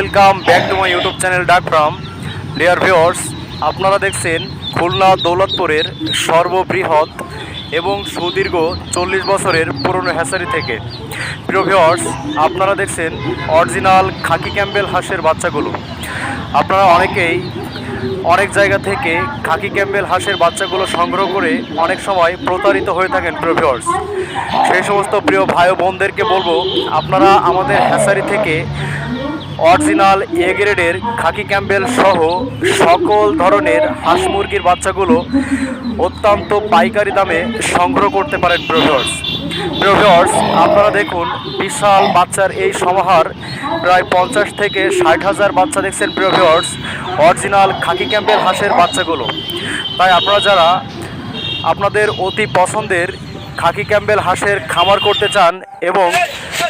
Welcome back to my YouTube channel ডাক from deer viewers আপনারা দেখছেন খুলনা দৌলতপুরের সর্ববৃহৎ এবং সুদীর্ঘ চল্লিশ বছরের পুরনো হ্যাসারি থেকে। প্রিয় ভিওর্স আপনারা দেখছেন অরিজিনাল খাকি ক্যাম্বেল হাঁসের বাচ্চাগুলো। আপনারা অনেকেই অনেক জায়গা থেকে খাকি ক্যাম্বেল হাঁসের বাচ্চাগুলো সংগ্রহ করে অনেক সময় প্রতারিত হয়ে থাকেন, প্রিয় ভিউয়ার্স সেই সমস্ত প্রিয় ভাই বোনদেরকে বলব, আপনারা আমাদের হ্যাসারি থেকে অরিজিনাল এ গ্রেডের খাকি ক্যাম্বেল সহ সকল ধরনের হাঁস মুরগির বাচ্চাগুলো অত্যন্ত পাইকারি দামে সংগ্রহ করতে পারেন প্রিভিওর্স প্রিভিওর্স আপনারা দেখুন, বিশাল বাচ্চার এই সমাহার। প্রায় পঞ্চাশ থেকে ষাট হাজার বাচ্চা দেখছেন প্রিভিওর্স অরিজিনাল খাকি ক্যাম্বেল হাঁসের বাচ্চাগুলো। তাই আপনারা যারা আপনাদের অতি পছন্দের খাকি ক্যাম্বেল হাঁসের খামার করতে চান এবং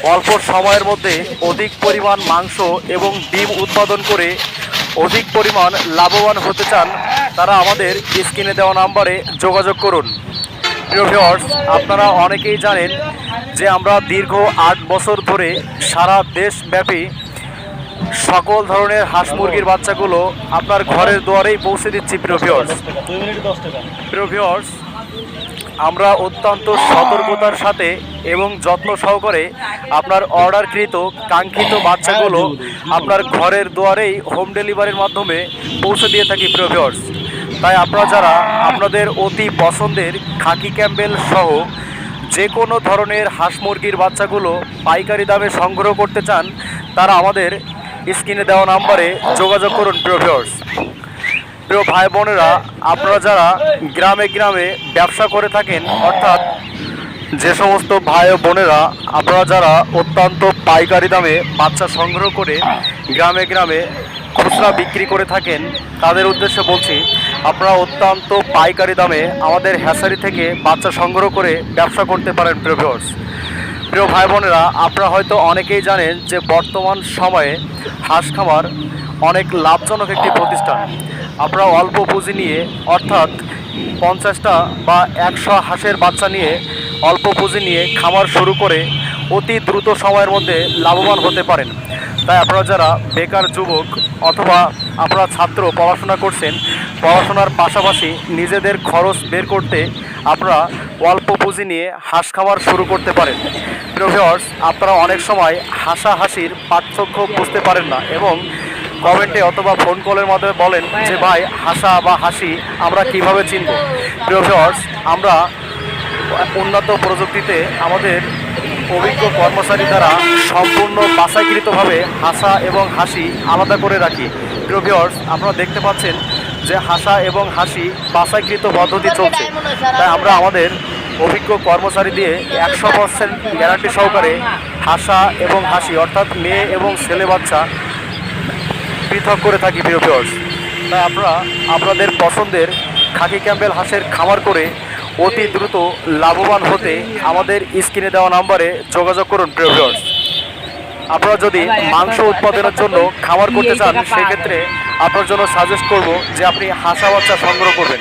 অল্প সময়ের মধ্যে অধিক পরিমাণ মাংস এবং ডিম উৎপাদন করে অধিক পরিমাণ লাভবান হতে চান তারা আমাদের স্ক্রিনে দেওয়া নাম্বারে যোগাযোগ করুন। প্রিয় ভিউয়ার্স আপনারা অনেকেই জানেন যে আমরা দীর্ঘ আট বছর ধরে সারা দেশব্যাপী সকল ধরনের হাঁস মুরগির বাচ্চাগুলো আপনার ঘরের দুয়ারেই পৌঁছে দিচ্ছি প্রিয় ভিউয়ার্স আমরা অত্যন্ত সতর্কতার সাথে এবং যত্ন সহকারে আপনার অর্ডারকৃত কাঙ্ক্ষিত বাচ্চাগুলো আপনার ঘরের দুয়ারেই হোম ডেলিভারির মাধ্যমে পৌঁছে দিয়ে থাকি, প্রিয় ভিউয়ার্স তাই আপনারা যারা আপনাদের অতি পছন্দের খাকি ক্যাম্বেল সহ যে কোনো ধরনের হাঁস মুরগির বাচ্চাগুলো পাইকারি দামে সংগ্রহ করতে চান, তারা আমাদের স্ক্রিনে দেওয়া নাম্বারে যোগাযোগ করুন, প্রিয় ভিউয়ার্স প্রিয় ভাই বোনেরা, আপনারা যারা গ্রামে গ্রামে ব্যবসা করে থাকেন, অর্থাৎ যে সমস্ত ভাই ও বোনেরা, আপনারা যারা অত্যন্ত পাইকারি দামে বাচ্চা সংগ্রহ করে গ্রামে গ্রামে খুচরা বিক্রি করে থাকেন, তাদের উদ্দেশ্যে বলছি, আপনারা অত্যন্ত পাইকারি দামে আমাদের হ্যাসারি থেকে বাচ্চা সংগ্রহ করে ব্যবসা করতে পারেন, প্রিয় ভিউয়ার্স প্রিয় ভাই বোনেরা, আপনারা হয়তো অনেকেই জানেন যে বর্তমান সময়ে হাঁস খামার অনেক লাভজনক একটি প্রতিষ্ঠান। আপনারা অল্প পুঁজি নিয়ে, অর্থাৎ পঞ্চাশটা বা একশো হাঁসের বাচ্চা নিয়ে অল্প পুঁজি নিয়ে খামার শুরু করে অতি দ্রুত সময়ের মধ্যে লাভবান হতে পারেন। তাই আপনারা যারা বেকার যুবক অথবা আপনারা ছাত্র পড়াশোনা করছেন, পড়াশোনার পাশাপাশি নিজেদের খরচ বের করতে আপনারা অল্প পুঁজি নিয়ে হাঁস খামার শুরু করতে পারেন। প্রিভিয়ার্স আপনারা অনেক সময় হাসা হাসির পার্থক্য বুঝতে পারেন না এবং কমেন্টে অথবা ফোন কলের মাধ্যমে বলেন যে, ভাই, হাসা বা হাসি আমরা কীভাবে চিনব? প্রিভিয়ার্স আমরা উন্নত প্রযুক্তিতে আমাদের অভিজ্ঞ কর্মচারী দ্বারা সম্পূর্ণ বাছাইকৃতভাবে হাসা এবং হাসি আলাদা করে রাখি। প্রিভিয়ার্স আপনারা দেখতে পাচ্ছেন যে, হাসা এবং হাসি বাছাইকৃত পদ্ধতি চলছে। তাই আমরা আমাদের অভিজ্ঞ কর্মচারী দিয়ে একশো পার্সেন্ট গ্যারান্টি সহকারে হাসা এবং হাসি, অর্থাৎ মেয়ে এবং ছেলে বাচ্চা পৃথক করে থাকি, প্রিয় ভিউয়ার্স তাই আপনারা, আপনাদের পছন্দের খাকি ক্যাম্বেল হাঁসের খামার করে অতি দ্রুত লাভবান হতে আমাদের স্ক্রিনে দেওয়া নাম্বারে যোগাযোগ করুন, প্রিয় ভিউয়ার্স আপনারা যদি মাংস উৎপাদনের জন্য খামার করতে চান, সেক্ষেত্রে আপনার জন্য সাজেস্ট করব যে আপনি হাঁসা বাচ্চা সংগ্রহ করবেন।